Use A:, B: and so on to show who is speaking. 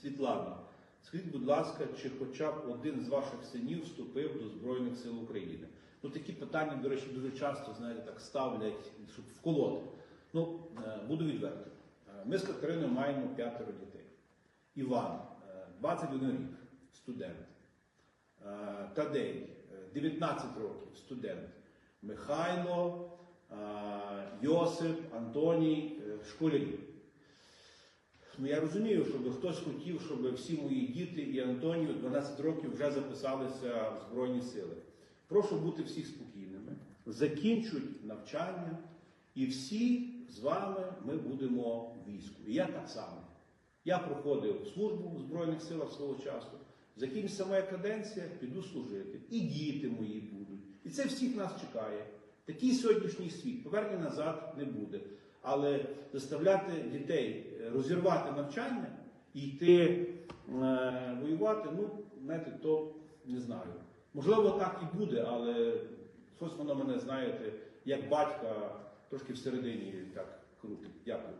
A: Світлана, скажіть, будь ласка, чи хоча б один з ваших синів вступив до Збройних сил України? Ну такі питання, до речі, дуже часто знаєте, так ставлять, щоб вколоти. Ну, е, буду відвертим. Е, Ми з Катериною маємо п'ятеро дітей. Іван, е, 21 рік, студент. Е, Тадей, е, 19 років, студент. Михайло, е, Йосип, Антоній, е, школярі. Ну, я розумію, щоб хтось хотів, щоб всі мої діти і Антонію 12 років вже записалися в Збройні Сили. Прошу бути всіх спокійними. Закінчують навчання, і всі з вами ми будемо в війську. І я так само. Я проходив службу в Збройних силах свого часу. Закінчиться моя каденція, піду служити. І діти мої будуть. І це всіх нас чекає. Такий сьогоднішній світ. Повернення назад не буде. Але заставляти дітей розірвати навчання і йти е, воювати, ну, знаєте, то не знаю. Можливо, так і буде, але щось воно мене, знаєте, як батька, трошки всередині так крутить. Дякую.